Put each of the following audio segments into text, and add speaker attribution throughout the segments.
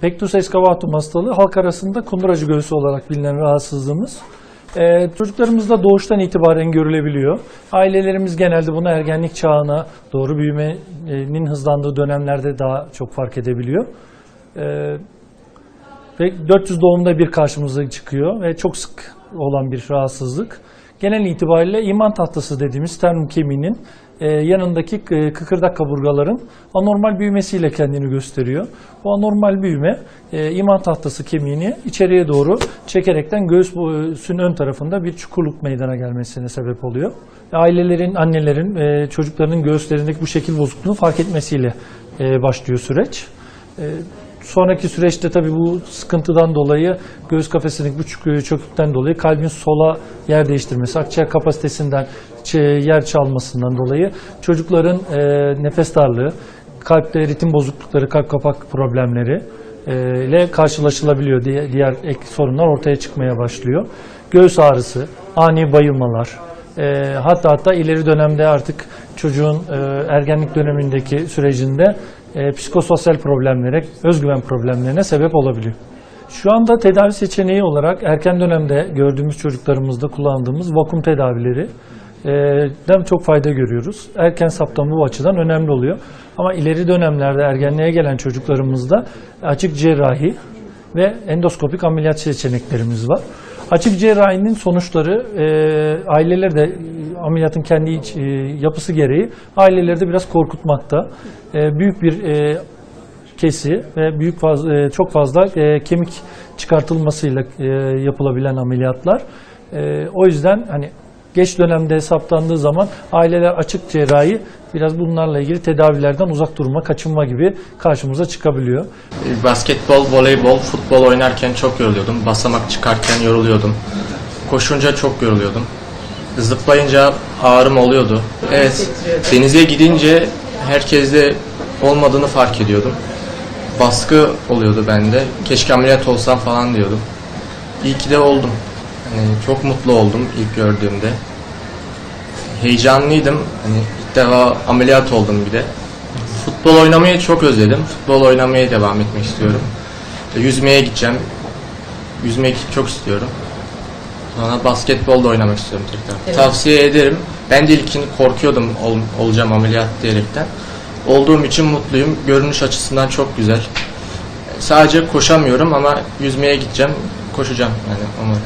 Speaker 1: Pectus excavatum hastalığı halk arasında kunduracı göğsü olarak bilinen rahatsızlığımız. Ee, çocuklarımızda doğuştan itibaren görülebiliyor. Ailelerimiz genelde bunu ergenlik çağına doğru büyümenin hızlandığı dönemlerde daha çok fark edebiliyor. Ee, ve 400 doğumda bir karşımıza çıkıyor ve çok sık olan bir rahatsızlık. Genel itibariyle iman tahtası dediğimiz sternum kemiğinin e, yanındaki e, kıkırdak kaburgaların anormal büyümesiyle kendini gösteriyor. Bu anormal büyüme e, iman tahtası kemiğini içeriye doğru çekerekten göğsün ön tarafında bir çukurluk meydana gelmesine sebep oluyor. Ailelerin, annelerin, e, çocuklarının göğüslerindeki bu şekil bozukluğunu fark etmesiyle başlıyor süreç. Sonraki süreçte tabii bu sıkıntıdan dolayı göğüs kafesindeki bu çök- çökükten dolayı kalbin sola yer değiştirmesi, akciğer kapasitesinden yer çalmasından dolayı çocukların e, nefes darlığı, kalpte ritim bozuklukları, kalp kapak problemleri e, ile karşılaşılabiliyor. Diye, diğer ek sorunlar ortaya çıkmaya başlıyor. Göğüs ağrısı, ani bayılmalar, e, hatta hatta ileri dönemde artık çocuğun e, ergenlik dönemindeki sürecinde e, psikososyal problemlere, özgüven problemlerine sebep olabiliyor. Şu anda tedavi seçeneği olarak erken dönemde gördüğümüz çocuklarımızda kullandığımız vakum tedavileri e, den çok fayda görüyoruz. Erken saptama bu açıdan önemli oluyor. Ama ileri dönemlerde ergenliğe gelen çocuklarımızda açık cerrahi ve endoskopik ameliyat seçeneklerimiz var. Açık cerrahinin sonuçları e, aileler de e, ameliyatın kendi iç, e, yapısı gereği aileleri de biraz korkutmakta. E, büyük bir e, kesi ve büyük fazla, e, çok fazla e, kemik çıkartılmasıyla e, yapılabilen ameliyatlar. E, o yüzden hani geç dönemde hesaplandığı zaman aileler açık cerrahi biraz bunlarla ilgili tedavilerden uzak durma, kaçınma gibi karşımıza çıkabiliyor.
Speaker 2: Basketbol, voleybol, futbol oynarken çok yoruluyordum. Basamak çıkarken yoruluyordum. Koşunca çok yoruluyordum. Zıplayınca ağrım oluyordu. Evet, denize gidince herkeste olmadığını fark ediyordum. Baskı oluyordu bende. Keşke ameliyat olsam falan diyordum. İyi ki de oldum. Yani çok mutlu oldum ilk gördüğümde. Heyecanlıydım. Hani ilk defa ameliyat oldum bir de. Futbol oynamayı çok özledim. Futbol oynamaya devam etmek istiyorum. Yüzmeye gideceğim. Yüzmek çok istiyorum. Sonra basketbol da oynamak istiyorum tekrar. Tavsiye ederim. Ben de ilkini korkuyordum ol- olacağım ameliyat diyerekten. Olduğum için mutluyum. Görünüş açısından çok güzel. Sadece koşamıyorum ama yüzmeye gideceğim. Koşacağım yani umarım.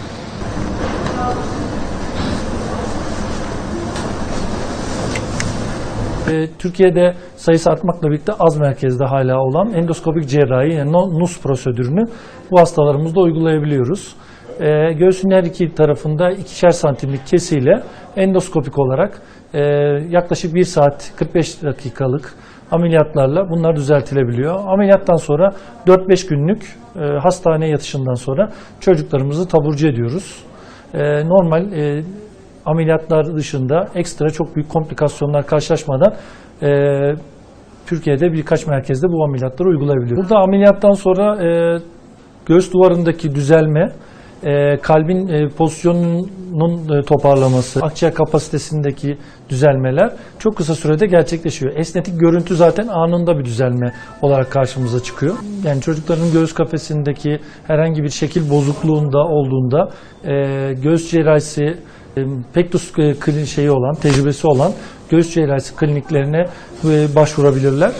Speaker 1: E, Türkiye'de sayısı artmakla birlikte az merkezde hala olan endoskopik cerrahi yani NUS prosedürünü bu hastalarımızda uygulayabiliyoruz. E, göğsün her iki tarafında ikişer santimlik kesiyle endoskopik olarak e, yaklaşık 1 saat 45 dakikalık ameliyatlarla bunlar düzeltilebiliyor. Ameliyattan sonra 4-5 günlük e, hastane yatışından sonra çocuklarımızı taburcu ediyoruz. E, normal e, ameliyatlar dışında ekstra çok büyük komplikasyonlar karşılaşmadan e, Türkiye'de birkaç merkezde bu ameliyatları uygulayabiliyor. Burada ameliyattan sonra e, göğüs duvarındaki düzelme, e, kalbin e, pozisyonunun e, toparlaması, akciğer kapasitesindeki düzelmeler çok kısa sürede gerçekleşiyor. Esnetik görüntü zaten anında bir düzelme olarak karşımıza çıkıyor. Yani çocukların göğüs kafesindeki herhangi bir şekil bozukluğunda olduğunda e, göğüs cerrahisi e, Pektus e, klin- şeyi olan, tecrübesi olan göğüs cerrahisi kliniklerine e, başvurabilirler.